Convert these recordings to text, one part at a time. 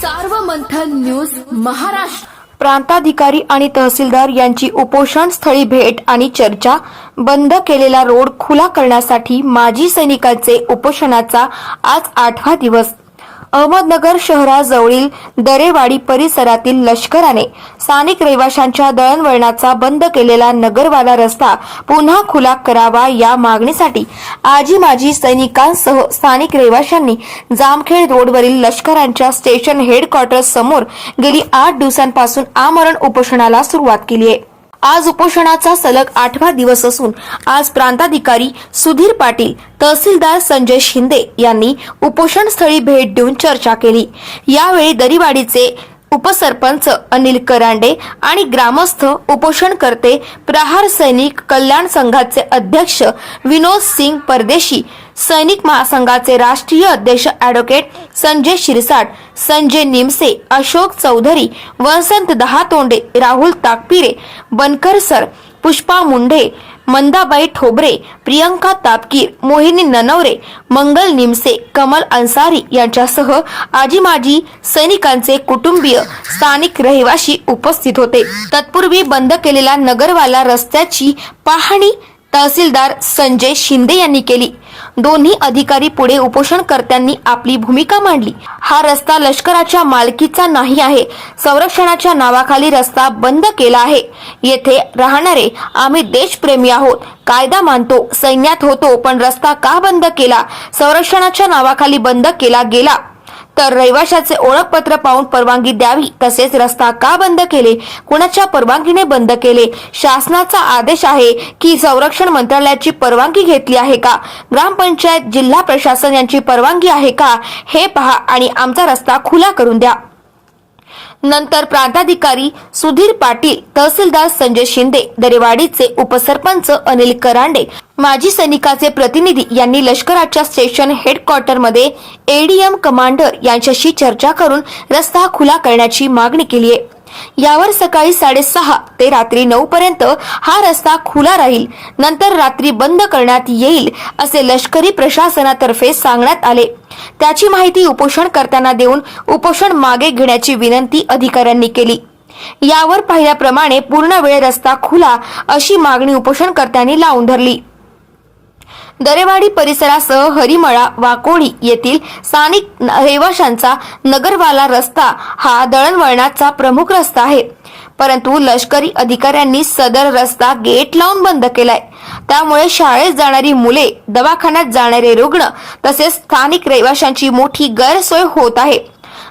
Sarvamanthan news Maharashtra. प्रांताधिकारी आणि तहसीलदार यांची उपोषण स्थळी भेट आणि चर्चा बंद केलेला रोड खुला करण्यासाठी माजी सैनिकांचे उपोषणाचा आज आठवा दिवस अहमदनगर शहराजवळील दरेवाडी परिसरातील लष्कराने स्थानिक रहिवाशांच्या दळणवळणाचा बंद केलेला नगरवाला रस्ता पुन्हा खुला करावा या मागणीसाठी आजी माजी सैनिकांसह स्थानिक रहिवाशांनी जामखेड रोडवरील लष्करांच्या स्टेशन हेडक्वार्टर्स समोर गेली आठ दिवसांपासून आमरण उपोषणाला सुरुवात केली आहे. आज उपोषणाचा सलग आठवा दिवस असून आज प्रांताधिकारी सुधीर पाटील तहसीलदार संजय शिंदे यांनी उपोषण स्थळी भेट देऊन चर्चा केली. यावेळी दरीवाडीचे उपसरपंच अनिल करांडे आणि ग्रामस्थ उपोषणकर्ते प्रहार सैनिक कल्याण संघाचे अध्यक्ष विनोद सिंग परदेशी सैनिक महासंघाचे राष्ट्रीय अध्यक्ष ॲडव्होकेट संजय शिरसाट संजय निमसे अशोक चौधरी वसंत दहातोंडे राहुल ताकपिरे बनकर सर पुष्पा मुंढे मंदाबाई ठोबरे प्रियंका तापकीर मोहिनी ननवरे मंगल निमसे कमल अन्सारी यांच्यासह आजी माजी सैनिकांचे कुटुंबीय स्थानिक रहिवाशी उपस्थित होते. तत्पूर्वी बंद केलेल्या नगरवाला रस्त्याची पाहणी तहसीलदार संजय शिंदे यांनी केली. दोन्ही अधिकारी पुढे उपोषणकर्त्यांनी आपली भूमिका मांडली. हा रस्ता लष्कराच्या मालकीचा नाही आहे. संरक्षणाच्या नावाखाली रस्ता बंद केला आहे. येथे राहणारे आम्ही देशप्रेमी आहोत. कायदा मानतो सैन्यात होतो पण रस्ता का बंद केला? संरक्षणाच्या नावाखाली बंद केला गेला. तर रहिवाशाचे ओळखपत्र पाहून परवानगी द्यावी. तसेच रस्ता का बंद केले? कुणाच्या परवानगीने बंद केले? शासनाचा आदेश आहे की संरक्षण मंत्रालयाची परवानगी घेतली आहे का? ग्रामपंचायत जिल्हा प्रशासन यांची परवानगी आहे का? हे पहा आणि आमचा रस्ता खुला करून द्या. नंतर प्रांताधिकारी सुधीर पाटील तहसीलदार संजय शिंदे दरेवाडीचे उपसरपंच अनिल करांडे माजी सैनिकाचे प्रतिनिधी यांनी लष्कराच्या स्टेशन हेडक्वार्टरमध्ये एडीएम कमांडर यांच्याशी चर्चा करून रस्ता खुला करण्याची मागणी केली आहे. यावर सकाळी साडेसहा ते रात्री नऊ पर्यंत हा रस्ता खुला राहील. नंतर रात्री बंद करण्यात येईल असे लष्करी प्रशासनातर्फे सांगण्यात आले. त्याची माहिती उपोषणकर्त्यांना देऊन उपोषण मागे घेण्याची विनंती अधिकाऱ्यांनी केली. यावर पाहिल्याप्रमाणे पूर्ण वेळ रस्ता खुला अशी मागणी उपोषणकर्त्यांनी लावून धरली. दरेवाडी परिसरासह हरिमळा वाकोळी येथील स्थानिक रहिवाशांचा नगरवाला रस्ता हा दळणवळणाचा प्रमुख रस्ता आहे. परंतु लष्करी अधिकाऱ्यांनी सदर रस्ता गेट लावून बंद केलाय. त्यामुळे शाळेत जाणारी मुले दवाखान्यात जाणारे रुग्ण तसेच स्थानिक रहिवाशांची मोठी गैरसोय होत आहे.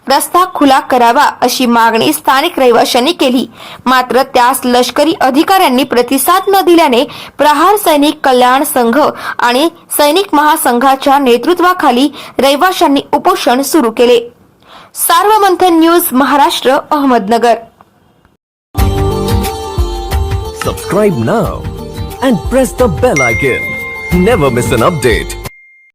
रस्ता खुला करावा अशी मागणी स्थानिक रहिवाशांनी केली. मात्र त्यास लष्करी अधिकाऱ्यांनी प्रतिसाद न दिल्याने प्रहार सैनिक कल्याण संघ आणि सैनिक महासंघाच्या नेतृत्वाखाली रहिवाशांनी उपोषण सुरू केले. Sarvamanthan news Maharashtra Ahmednagar. Subscribe now and press the bell icon never miss an update